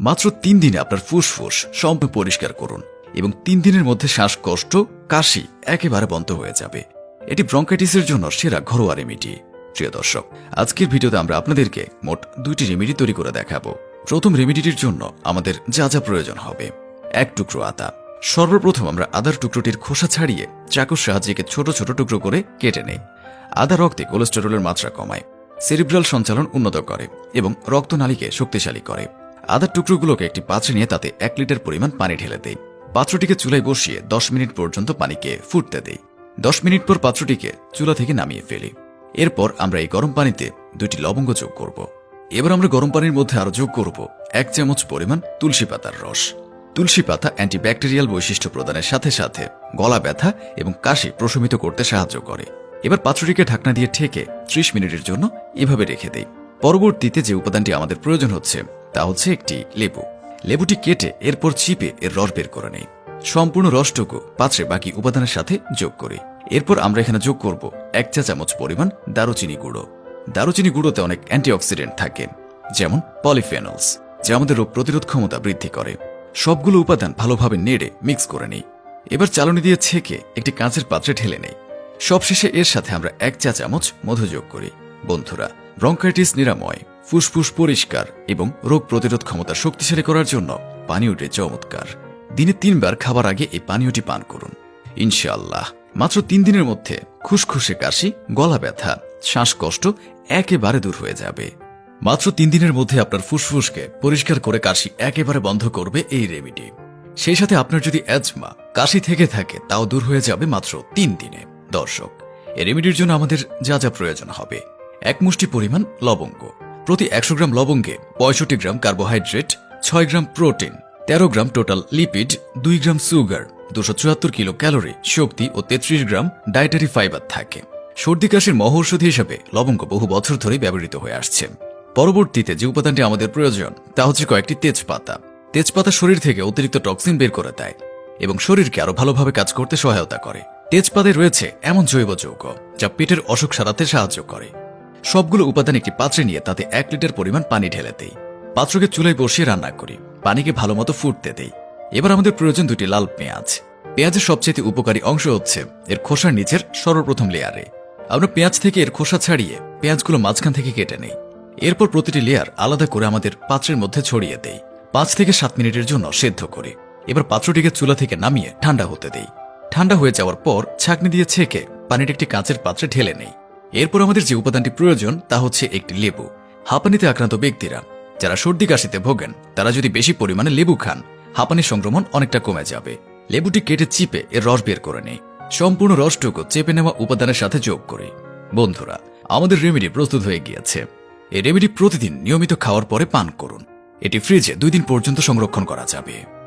মাত্র তিন দিনে আপনার ফুসফুস সম্পূর্ণ পরিষ্কার করুন এবং তিন দিনের মধ্যে শ্বাসকষ্ট, কাশি একেবারে বন্ধ হয়ে যাবে। এটি ব্রঙ্কাইটিসের জন্য সেরা ঘরোয়া রেমিডি। প্রিয় দর্শক, আজকের ভিডিওতে আমরা আপনাদেরকে মোট দুইটি রেমিডি তৈরি করে দেখাবো। প্রথম রেমিডিটির জন্য আমাদের যা যা প্রয়োজন হবে। এক টুকরো আদা সর্বপ্রথম আমরা আদার টুকরোটির খোসা ছাড়িয়ে চাকুর সাহায্যেকে ছোট ছোট টুকরো করে কেটে নেই। আদা রক্তে কোলেস্টেরলের মাত্রা কমায়। সেরিব্রাল সঞ্চালন উন্নত করে এবং রক্তনালীকে শক্তিশালী করে। আদার টুকরোগুলোকে একটি পাত্রে নিয়ে তাতে এক লিটার পরিমাণ পানি ঢেলে দেই। পাত্রটিকে চুলায় বসিয়ে দশ মিনিট পর্যন্ত পানিকে ফুটতে দেই। দশ মিনিট পর পাত্রটিকে চুলা থেকে নামিয়ে ফেলি। এরপর আমরা এই গরম পানিতে দুটি লবঙ্গ যোগ করব। এবার আমরা গরম পানির মধ্যে আরও যোগ করব এক চামচ পরিমাণ তুলসী পাতার রস। তুলসী পাতা অ্যান্টিব্যাকটেরিয়াল বৈশিষ্ট্য প্রদানের সাথে সাথে গলা ব্যথা এবং কাশি প্রশমিত করতে সাহায্য করে। এবার পাত্রটিকে ঢাকনা দিয়ে ঠেকে ত্রিশ মিনিটের জন্য এভাবে রেখে দেই। পরবর্তীতে যে উপাদানটি আমাদের প্রয়োজন হচ্ছে তা হচ্ছে একটি লেবু। লেবুটি কেটে, এরপর চিপে এর রস বের করে নেই। সম্পূর্ণ রসটুকু পাত্রে বাকি উপাদানের সাথে যোগ করি। এরপর আমরা এখানে যোগ করব এক চা চামচ পরিমাণ দারুচিনি গুঁড়ো। দারুচিনি গুঁড়োতে অনেক অ্যান্টিঅক্সিডেন্ট থাকে, যেমন পলিফেনলস, যা আমাদের রোগ প্রতিরোধ ক্ষমতা বৃদ্ধি করে। সবগুলো উপাদান ভালোভাবে নেড়ে মিক্স করে নেই। এবার চালনি দিয়ে ছেঁকে একটি কাঁচের পাত্রে ঢেলে নেই। সবশেষে এর সাথে আমরা এক চা চামচ মধু যোগ করি। বন্ধুরা ব্রঙ্কাইটিস নিরাময়, ফুসফুস পরিষ্কার এবং রোগ প্রতিরোধ ক্ষমতা শক্তিশালী করার জন্য পানীয়টি চমৎকার। দিনে তিনবার খাবার আগে এই পানীয়টি পান করুন। ইনশাআল্লাহ। মাত্র তিন দিনের মধ্যে খুশখুশে কাশি, গলা ব্যথা, শ্বাসকষ্ট একেবারে দূর হয়ে যাবে। মাত্র তিন দিনের মধ্যে আপনার ফুসফুসকে পরিষ্কার করে কাশি একেবারে বন্ধ করবে এই রেমিডি। সেই সাথে আপনার যদি অ্যাজমা কাশি থেকে থাকে, তাও দূর হয়ে যাবে মাত্র তিন দিনে। দর্শক, এই রেমিডির জন্য আমাদের যা যা প্রয়োজন হবে। এক মুষ্টি পরিমাণ লবঙ্গ। প্রতি একশো গ্রাম লবঙ্গে পঁয়ষট্টি গ্রাম কার্বোহাইড্রেট, ছয় গ্রাম প্রোটিন, তেরো গ্রাম টোটাল লিপিড, দুই গ্রাম সুগার, দুশো চুয়াত্তর কিলো ক্যালোরি, শক্তি ও তেত্রিশ গ্রাম ডায়েটারি ফাইবার থাকে। সর্দি কাশির মহৌষধি হিসেবে লবঙ্গ বহু বছর ধরে ব্যবহৃত হয়ে আসছে। পরবর্তীতে যে উপাদানটি আমাদের প্রয়োজন, তা হচ্ছে কয়েকটি তেজপাতা। তেজপাতা শরীর থেকে অতিরিক্ত টক্সিন বের করে দেয় এবং শরীরকে আরও ভালোভাবে কাজ করতে সহায়তা করে। তেজপাতায় রয়েছে এমন জৈব যৌগ, যা পেটের অসুখ সারাতে সাহায্য করে। সবগুলো উপাদান একটি পাত্রে নিয়ে তাতে এক লিটার পরিমাণ পানি ঢেলে দেই। পাত্রকে চুলায় বসিয়ে রান্না করি। পানিকে ভালোমতো ফুটতে দেই। এবার আমাদের প্রয়োজন দুটি লাল পেঁয়াজ। পেঁয়াজের সবচেয়ে উপকারী অংশ হচ্ছে এর খোসার নিচের সর্বপ্রথম লেয়ারে। আমরা পেঁয়াজ থেকে এর খোসা ছাড়িয়ে পেঁয়াজগুলো মাঝখান থেকে কেটে নেই। এরপর প্রতিটি লেয়ার আলাদা করে আমাদের পাত্রের মধ্যে ছড়িয়ে দেই। পাঁচ থেকে সাত মিনিটের জন্য সেদ্ধ করি। এবার পাত্রটিকে চুলা থেকে নামিয়ে ঠান্ডা হতে দেই। ঠান্ডা হয়ে যাওয়ার পর ছাকনি দিয়ে ছেঁকে পানিটি একটি কাঁচের পাত্রে ঢেলে নেই। এরপর আমাদের যে উপাদানটি প্রয়োজন তা হচ্ছে একটি লেবু। হাঁপানিতে আক্রান্ত ব্যক্তিরা, যারা সর্দি কাশিতে ভোগেন, তারা যদি বেশি পরিমাণে লেবু খান, হাঁপানির সংক্রমণ অনেকটা কমে যাবে। লেবুটি কেটে চিপে এর রস বের করে নেই। সম্পূর্ণ রসটুকু চেপে নেওয়া উপাদানের সাথে যোগ করি। বন্ধুরা, আমাদের রেমেডি প্রস্তুত হয়ে গিয়েছে। এই রেমেডি প্রতিদিন নিয়মিত খাওয়ার পরে পান করুন। এটি ফ্রিজে দুই দিন পর্যন্ত সংরক্ষণ করা যাবে।